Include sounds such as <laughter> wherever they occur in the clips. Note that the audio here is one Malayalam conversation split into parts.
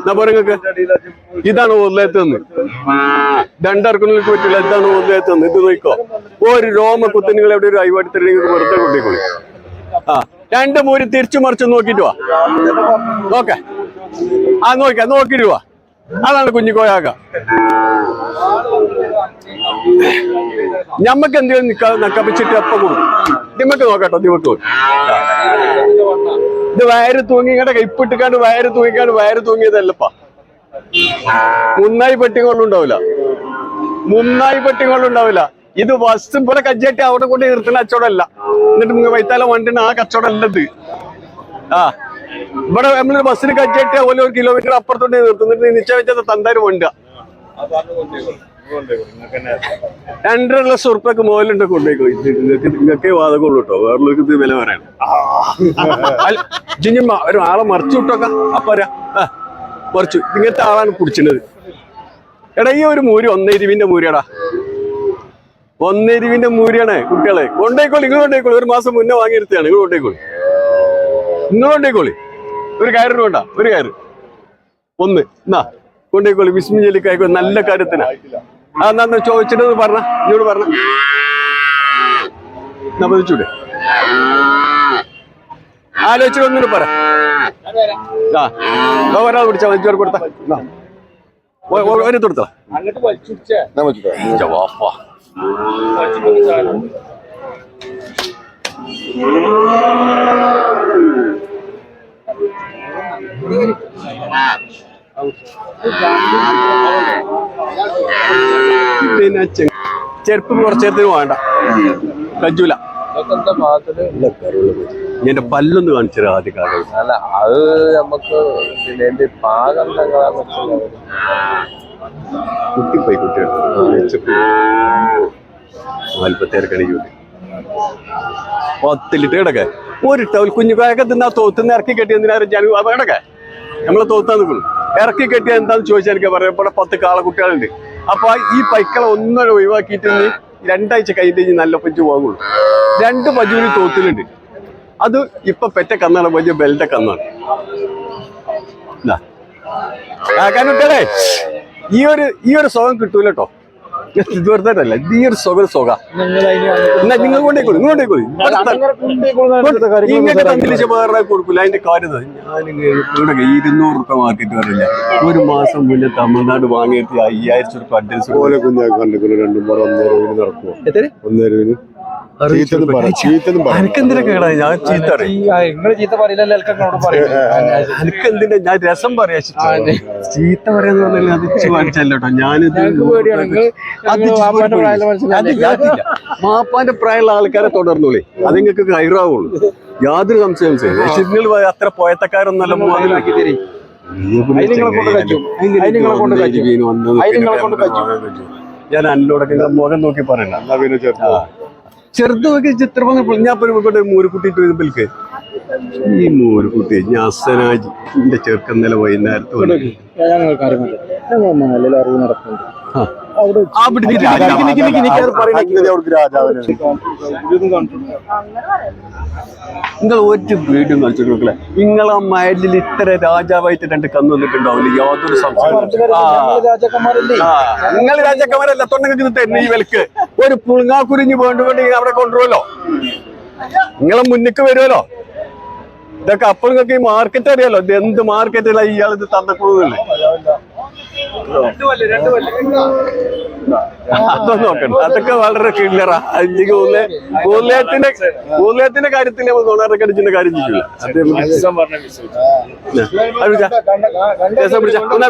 എന്നാ പോരെ നിങ്ങക്ക് ഇതാണ് ഒന്നേത്തന്ന് രണ്ടിറക്കുള്ളിലേക്ക് പറ്റില്ല ഇതാണ് ഒന്നേത്തന്ന് ഇത് നോക്കോ ഒരു രോമ കുത്തുനിങ്ങൾ എവിടെ ഒരു അയവാടിത്തരണെങ്കിൽ വെറുതെ കൊണ്ടിക്കോളി ആ രണ്ട് മൂര് തിരിച്ചു മറിച്ച് നോക്കിട്ട് വാ. നോക്കെ. ആ നോക്ക നോക്കിട്ട് വാ. അതാണ് കുഞ്ഞിക്കോയാക്ക ഞമ്മക്ക് എന്തെങ്കിലും നിക്ക നക്കപ്പിച്ചിട്ട് അപ്പ കൊടുക്കും? നിമ്മക്ക് നോക്കട്ടോ നിമ്മക്ക് ഇത് വയറ് തൂങ്ങിങ്ങടെ കൈപ്പിട്ടിക്കാണ്ട് വയറ് തൂങ്ങിക്കാണ്ട് വയറ് തൂങ്ങിയതല്ലപ്പാ. മുന്നായി പെട്ടിക്കൊള്ളുണ്ടാവില്ല മുന്നായി പെട്ടിക്കൊള്ളുണ്ടാവില്ല ഇത് വസ്തു പോലെ കജ്ജാട്ടി അവിടെ കൊണ്ട് നിർത്തുന്ന കച്ചവടമല്ല. എന്നിട്ട് വൈത്താല വണ്ടിന് ആ കച്ചവടം അല്ലത് ആ ഇവിടെ നമ്മൾ ബസ്സിന് കജ്ജാട്ടി അതുപോലെ ഒരു കിലോമീറ്റർ അപ്പുറത്തോട്ട് നിർത്തുന്നിട്ട് നിശ്ചയിച്ചത് തന്താര് വണ്ട രണ്ടര ലക്ഷം ഉറുപ്പൊക്കെ മുതലുണ്ട് കൊണ്ടേക്കോ നിങ്ങൾക്ക് നിങ്ങൾക്കേ വാദമുള്ളൂ കേട്ടോ. വേറൊരു ഇത് വില പറയണം ജിഞ്ഞുമ്മ ഒരാളെ മറിച്ചു വിട്ടോക്ക. അപ്പരാ മറിച്ചു. ഇങ്ങനത്തെ ആളാണ് കുടിച്ചിട്ടത് എടാ ഈ ഒരു മൂരി ഒന്നെരിവിന്റെ മൂരിയടാ. ഒന്നെരിവിന്റെ മൂരിയാണ് കുട്ടികളെ. കൊണ്ടേക്കോളി നിങ്ങൾ കൊണ്ടേക്കോളി ഒരു മാസം മുന്നേ വാങ്ങിയിരുത്തിയാണ്. നിങ്ങൾ കൊണ്ടേക്കോളി നിങ്ങൾ കൊണ്ടേക്കോളി ഒരു കയറിന് വേണ്ട ഒരു കയറ്. ഒന്ന് എന്നാ കൊണ്ടേക്കോളി വിസ്മി ജലിക്കായിക്കോ നല്ല കാര്യത്തിനാ. എന്നാ ചോദിച്ചിട്ട് പറഞ്ഞ. ഇങ്ങോട്ട് പറഞ്ഞ. എന്നാ പതിച്ചൂടെ. ആലോചിച്ചിട്ട് ഒന്നുകൂടെ പറ. ആ ഒരാൾ പിടിച്ചാ മഞ്ചോർ കൊടുത്ത. ഒരു തൊടുത്ത പിന്നെ ചെരുപ്പ് ചെരുപ്പ് കുറച്ചേരത്തിന് വേണ്ട. കജൂല എന്റെ പല്ലൊന്ന് കാണിച്ചു ആദ്യ കാലം അല്ല അത് നമുക്ക് പിന്നെ എന്റെ പാകം കുട്ടിപ്പോയി കുട്ടികൾ. നാൽപ്പത്തേഴ് കണിക്കൂട്ടി പത്ത് ലിറ്റർ കിടക്കെ ഒരു ടവൽ കുഞ്ഞു കായൊക്കെ തിന്നാ തോത്തുന്ന ഇറക്കി കെട്ടി ഞാൻ കിടക്കെ നമ്മളെ തോത്താൻ നിൽക്കുന്നു. ഇറക്കി കെട്ടിയ എന്താന്ന് ചോദിച്ചാൽ എനിക്ക് പറയാം. ഇവിടെ പത്ത് കാളക്കുട്ടികളുണ്ട്. അപ്പൊ ഈ പൈക്കളെ ഒന്നും ഒഴിവാക്കിയിട്ട് ഇനി രണ്ടാഴ്ച കഴിഞ്ഞിട്ട് നല്ല പഞ്ചു വാങ്ങുള്ളൂ. രണ്ട് പജൂരി തോത്തിലുണ്ട് അത് ഇപ്പൊ പെറ്റ കന്നാണ് വലിയ ബെൽറ്റ കന്നാണ്. കാനുട്ടേ ഈ ഒരു ഈ ഒരു സുഖം കിട്ടൂല കേട്ടോ ഇത് ഈ ഒരു സുഖം സുഖ. നിങ്ങൾ കൊണ്ടേക്കോളൂ നിങ്ങൾ കൊണ്ടേക്കോളൂ ഇങ്ങനെ തന്നിലിച്ച് വേറെ കൊടുക്കില്ല അതിന്റെ കാര്യം ഇരുന്നൂറ് റുപ്യ മാർക്കറ്റ് വരില്ല ഒരു മാസം മുന്നേ തമിഴ്നാട് വാങ്ങിയിട്ട് അയ്യായിരം റുപ്യ അഡ്വാൻസ് പോലെ കുഞ്ഞാക്ക് കണ്ടിക്കുന്നു രണ്ടും നടക്കുമോ ഞാൻ രസം പറയാ. ചീത്ത പറയാന്ന് പറഞ്ഞാൽ അത് വാങ്ങിച്ചല്ലോട്ടോ ഞാനിത് അത് മാപ്പാന്റെ പ്രായമുള്ള ആൾക്കാരെ തുടർന്നുള്ളേ അത് നിങ്ങൾക്ക് കയറാവുള്ളൂ യാതൊരു സംശയം നിങ്ങൾ അത്ര പോയത്തക്കാരൊന്നല്ല. ഞാൻ അന്നോടൊക്കെ മുഖം നോക്കി പറയണ്ട ചെറുതൊക്കെ ചിത്രം ഞാൻ ഒരു മൂരുക്കുട്ടി ബിൽക്ക് ഈ മൂരുക്കുട്ടി ഞാൻ അസനാജി എന്റെ ചെറുക്കൻ നില വൈകുന്നേരത്ത്. അവിടെ നിങ്ങൾ ഒരു വീഡിയോ കളിച്ചു നോക്കില്ല നിങ്ങളെ മയലിൽ ഇത്ര രാജാവായിട്ട് രണ്ട് കന്ന് വന്നിട്ടുണ്ടാവില്ല? യാതൊരു നിങ്ങൾ രാജാക്കന്മാരല്ല? തൊണ്ടെങ്കിൽ ഇത് തന്നെ ഈ വിലക്ക്. ഒരു പുളുങ്ങാക്കുരിഞ്ഞ് വേണ്ടുകൊണ്ട് അവിടെ കൊണ്ടുപോലോ നിങ്ങളെ മുന്നിക്ക് വരുമല്ലോ. ഇതൊക്കെ അപ്പോൾ നിങ്ങൾക്ക് ഈ മാർക്കറ്റ് അറിയാലോ. ഇത് എന്ത് മാർക്കറ്റിലാ ഇയാൾ ഇത് തന്നക്കൊള്ളുന്നില്ലേ അതൊന്നും നോക്കണ്ട അതൊക്കെ വളരെ ക്ലിയറാ എനിക്ക് മൂല്യത്തിന്റെ മൂല്യത്തിന്റെ കാര്യത്തിൽ നമ്മൾ അടിച്ചിന്റെ കാര്യം ചെയ്യില്ല അത് അത് പിടിച്ചാ. പിടിച്ചാ. ഒന്നാ.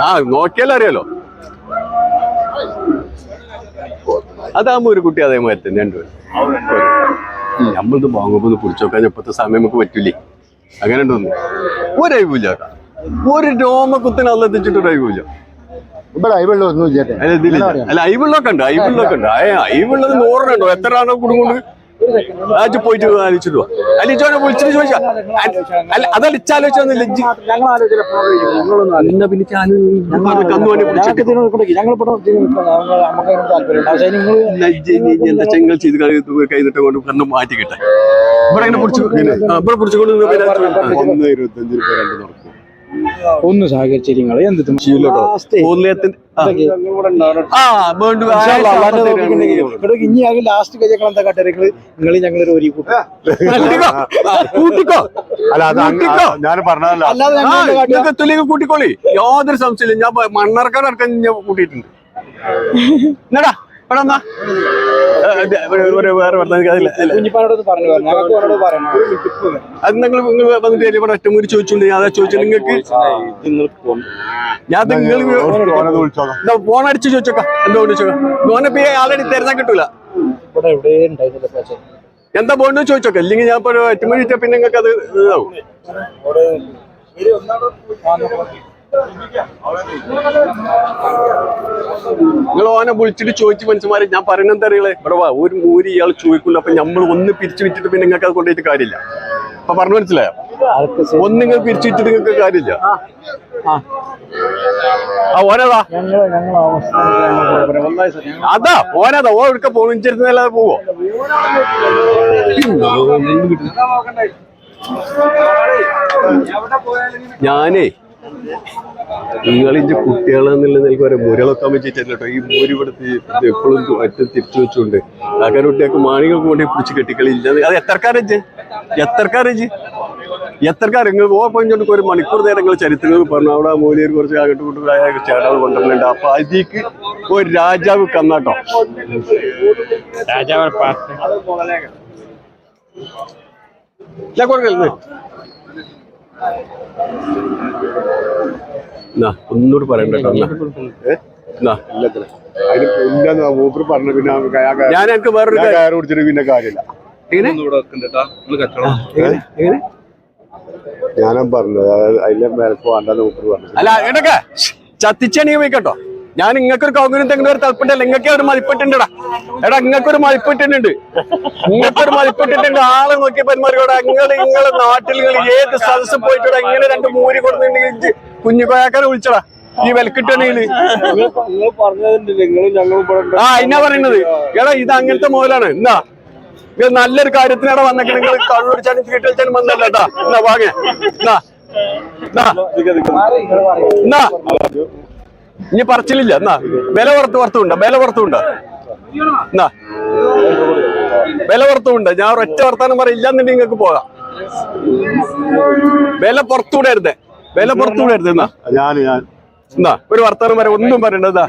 ആ നോക്കിയാലും അറിയാലോ. അതാകുമ്പോ ഒരു കുട്ടി അതേമാതിരി തന്നെ രണ്ടുപേരും നമ്മളിത് വാങ്ങുമ്പോ പിടിച്ചു നോക്കാൻ ഇപ്പത്തെ സമയം നമുക്ക് പറ്റൂലേ. അങ്ങനെ ഉണ്ടോന്ന് ഒരഴിവില്ല ഒരു രോമക്കുത്തിന് അല്ലെത്തിച്ചിട്ട് ഒരു അഴിവില്ല ഇവിടെ അയവെള്ളം ഒന്നും ഇല്ലേ അല്ല ഇതിലില്ല. അല്ല അയിവുള്ളൊക്കെ ഉണ്ട് അയിവുള്ളൊക്കെ ഉണ്ട് അയ അയിവുള്ളത് നൂറിനുണ്ടോ എത്ര ആണോ കുടുങ്ങുണ്ട് ആജ് പോയിട്ട് ആലോചിച്ചിട്ട് വാ. അലിച്ചോനെ വിളിച്ചിട്ട് ചോദിച്ചാ. അല്ല ഞങ്ങൾ വിളിച്ചിട്ട് ഇവിടെ നമുക്ക് പക്ഷേ നിങ്ങൾ ചെങ്ങൽ ചെയ്ത് കഴി- കൊണ്ട് കണ്ണ് മാറ്റി കിട്ടെ ഇവിടെ ഇങ്ങനെ പിടിച്ചു ആ, ഇവിടെ പിടിച്ചുകൊണ്ട് ഇരുപത്തഞ്ച് രൂപ രണ്ട് നടക്കും ഒന്ന് നിങ്ങൾ എന്ത് ഇനി ആകെ ലാസ്റ്റ് എന്താ നിങ്ങൾ ഞങ്ങളൊരു ഒരു കൂട്ടിക്കോ. ഞാൻ പറഞ്ഞതല്ല. തുല്യ കൂട്ടിക്കോളി. യാതൊരു സംശയമില്ല ഞാൻ പ- കൂട്ടിട്ടുണ്ട് ഞാൻ കൂട്ടിയിട്ടുണ്ട്. എന്നടാ? ഒരു- വേറെ അത് നിങ്ങൾ നിങ്ങൾ വന്നിട്ട് ഇവിടെ ഒറ്റമൂരി ചോദിച്ചുണ്ട് ഞാൻ അതാ ചോദിച്ചു നിങ്ങൾക്ക്? ഞാൻ നിങ്ങൾ ഫോൺ അടിച്ച് ചോദിച്ചോക്കാം. എന്താ ചോദിച്ചോക്കാം? കിട്ടൂല. പോകണ്ടെന്ന് ചോദിച്ചോക്കാം? ഇല്ലെങ്കിൽ ഞാൻ ഇപ്പോൾ പിന്നെ നിങ്ങൾക്ക് അത് ഇതാവും. നിങ്ങൾ ഓനെ വിളിച്ചിട്ട് ചോദിച്ചു മനുഷ്യന്മാരെ ഞാൻ പറയുന്നത് എന്താ അറികളെ ഇവിടെ വാ ഒരു മൂരി ഇയാൾ ചോദിക്കില്ല അപ്പൊ നമ്മൾ ഒന്ന് പിരിച്ചു വിറ്റിട്ട് പിന്നെ നിങ്ങൾക്ക് അത് കൊണ്ടുപോയിട്ട് കാര്യമില്ല. അപ്പൊ പറഞ്ഞു മനസ്സിലായോ? ഒന്ന് നിങ്ങൾ പിരിച്ചു വിറ്റിട്ട് നിങ്ങൾക്ക് കാര്യമില്ല. ആ അതാ ഓനതാ ഓ എടുക്ക പോണിച്ചിരുന്നല്ലാതെ പോവോ? ഞാനേ നിങ്ങൾ ഇഞ്ച് കുട്ടികളെന്നുള്ള നിലയ്ക്ക് വരെ മുരളൊക്കെ വെച്ചിട്ടില്ല കേട്ടോ ഈ മൂരി ഇവിടുത്തെ എപ്പോഴും ഒറ്റ തിരിച്ചു വെച്ചുകൊണ്ട് ആൾക്കാർ കുട്ടികൾക്ക് മാണികൾക്ക് വേണ്ടി പിടിച്ച് കെട്ടിക്കളില്ല അത് എത്രക്കാരജ് എത്രക്കാരജ് എത്രക്കാർ നിങ്ങൾ ഓ പറഞ്ഞോണ്ട് ഒരു മണിക്കൂർ നേരം നിങ്ങൾ ചരിത്രങ്ങൾ പറഞ്ഞു. അവിടെ മൂലിയർ കുറച്ച് അങ്ങോട്ട് കൊണ്ടുപോയ ചേട്ടാൾ കൊണ്ടുവരുന്നുണ്ട് അപ്പൊ അതിക്ക് ഒരു രാജാവ് കന്നാട്ടോ. രാജാവ് കൊടുക്കല്ലേ ഒന്നുകൂടി പറയണ്ട ഞാൻ എനിക്ക് വേറൊരു കയറി പിടിച്ചിട്ട് പിന്നെ കാര്യമില്ല. ഞാനും പറഞ്ഞു അതിലെ മേലക്ക് വേണ്ടെന്ന് മൂപ്പര് പറഞ്ഞു അല്ല എടക്കെ. ചത്തിച്ചണി പോയിക്കട്ടോ ഞാൻ ഇങ്ങക്കൊരു കൗങ്ങനും തെങ്ങിന് ഒരു തലപ്പുണ്ടല്ല ഇങ്ങക്കെ ഒരു മതിപ്പെട്ടുണ്ടടാ എടാ ഇങ്ങക്കൊരു മതിപ്പെട്ടുണ്ട് ഇങ്ങക്കൊരു മതിപ്പെട്ടിട്ടുണ്ട്. ആളെ നോക്കിയ പരിമാറിയോടാ നിങ്ങൾ നിങ്ങളെ നാട്ടിൽ നിങ്ങൾ ഏത് സദസ് പോയിട്ടാ ഇങ്ങനെ രണ്ട് മൂരി കൊടുത്തിട്ടുണ്ടെങ്കിൽ കുഞ്ഞു കോയാക്കാരെ വിളിച്ചടാ. ഈ നിങ്ങൾ നിങ്ങളും ആ എന്നാ പറയണത്? എടാ ഇത് അങ്ങനത്തെ മോലാണ്. എന്താ? ഇത് നല്ലൊരു എടാ വന്നൊക്കെ നിങ്ങൾ കള്ളുടിച്ചാലും ചീട്ടടിച്ചാനും വന്നല്ല കേട്ടാ എന്നാ വാങ്ങ. എന്നാ. എന്നാ. ഇനി പറച്ചിലില്ല. എന്നാ വില പുറത്ത് പുറത്തുണ്ട് വില പുറത്തുണ്ട്. എന്നാ വില പുറത്തുണ്ട്. ഞാൻ ഒറ്റ വർത്താനം പറയില്ല എന്നുണ്ടെങ്കിൽ നിങ്ങൾക്ക് പോകാം. വില പുറത്തുവിടരുത് വില പുറത്തുവിടരുത് എന്നാ. ഞാൻ ഞാൻ. എന്നാ ഒരു വർത്താനം പറയാം ഒന്നും പറയണ്ട ഇതാ.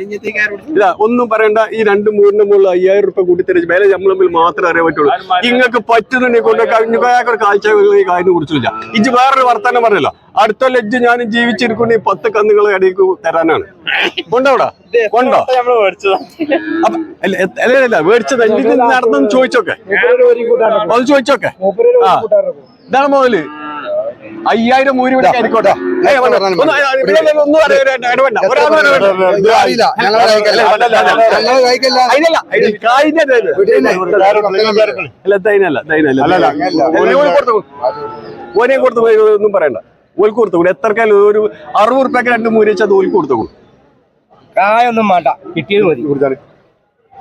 ഒന്നും പറയണ്ട ഈ രണ്ട് മൂന്നിന്റെ മുകളിൽ അയ്യായിരം റുപ്യ കൂട്ടി തിരിച്ചു വില നമ്മൾ തമ്മിൽ മാത്രമേ അറിയാൻ പറ്റുള്ളൂ. നിങ്ങൾക്ക് പറ്റുന്നുണ്ടെങ്കിൽ കൊണ്ട് കഴിഞ്ഞൊരു കാഴ്ച ഈ കാര്യം കുറിച്ചില്ല ഇജ്ജ് വേറൊരു വർത്താനം പറഞ്ഞല്ലോ. അടുത്ത ലജ്ജ് ഞാൻ ജീവിച്ചിരിക്കുന്ന ഈ പത്ത് കന്നുകളെ ഇടയ്ക്ക് തരാനാണ്. കൊണ്ടോടാ കൊണ്ടോ? അല്ല അല്ല മേടിച്ചത് എനിക്ക് നടന്നു ചോദിച്ചോക്കെ. അത് ചോദിച്ചോക്കെ. ആ. ഇതാണ് മുതൽ. അയ്യായിരം മൂരി ഇവിടെ. അല്ല തൈനല്ല തൈനല്ല. ഓനെ കൊടുത്തു ഓനെ കൊടുത്തു ഒന്നും പറയണ്ട. ഓൽക്ക് കൊടുത്തു എത്രക്കാലും ഒരു അറുപത് ഉറുപ്പ്യക്ക് രണ്ട് മൂരി വെച്ചാൽ അത് ഓൽക്ക് കൊടുത്തു കായൊന്നും വേണ്ട. കിട്ടിയത് മതി.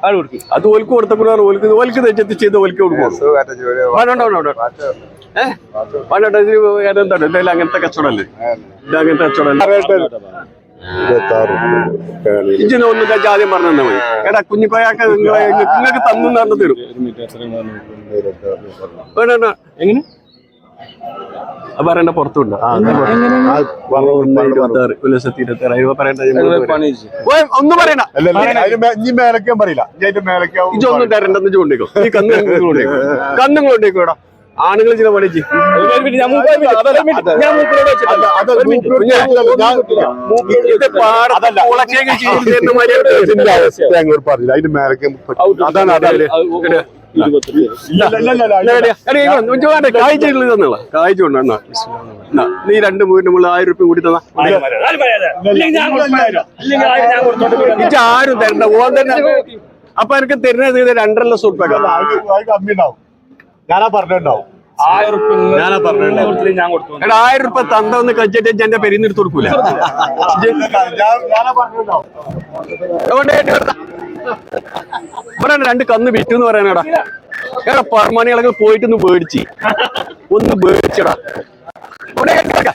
ആൾ കൊടുക്കും. അത് ഓൽക്ക് കൊടുത്തപ്പോഴാണ് ഓൽക്ക് ഓൽക്ക് തെറ്റത്ത് ചെയ്ത് ഓൽക്ക് കൊടുക്കും. ഏഹ് വേണ്ട ഇത് എന്താണ്? എന്തായാലും അങ്ങനത്തെ കച്ചവടമല്ലേ? ഇത് അങ്ങനത്തെ കച്ചവടമല്ലേ? ഇഞ്ചിനെ ഒന്നും കഴിച്ച് ആദ്യം പറഞ്ഞു തന്നാ മതി. എടാ കുഞ്ഞിക്കോയാക്ക നിങ്ങൾക്ക് തന്നു തരും. എങ്ങനെ? പറയണ്ട പുറത്തുണ്ട് ഒന്നും പറയണ്ട. തരണ്ടെന്ന് ചൂണ്ടിക്കോ ഈ കന്ന് കൊണ്ടേക്കോ. ഇവിടെ ആണുങ്ങൾ ചില പണി അതല്ല <laughs> അതിന്റെ മേലക്കാൻ അതാണ് അതാണ്. നീ രണ്ട് മൂന്ന് നമ്മൾ ആയിരം റുപ്യ കൂടി തന്നാ ആരും തരണ്ട ഓൻ തന്നെ അപ്പൊ എനിക്ക് തരുന്നത് ഇത് രണ്ടര ഉണ്ടാവും ഞാനാ പറഞ്ഞിട്ടുണ്ടാവും ഞാനാ പറഞ്ഞിട്ടുണ്ടാവും എടാ ആയിരം റുപ്യ തന്ത ഒന്ന് കഞ്ചിട്ട് എന്റെ പെരിന്ന് എടുത്ത് കൊടുക്കൂല ഇവിടെ രണ്ട് കന്ന് വിറ്റു എന്ന് പറയാനടാ എടാ പറമാണികളൊക്കെ പോയിട്ട് ഒന്ന് പേടിച്ച്. ഒന്ന് പേടിച്ചടാ. ഇവിടെ കേട്ടോ.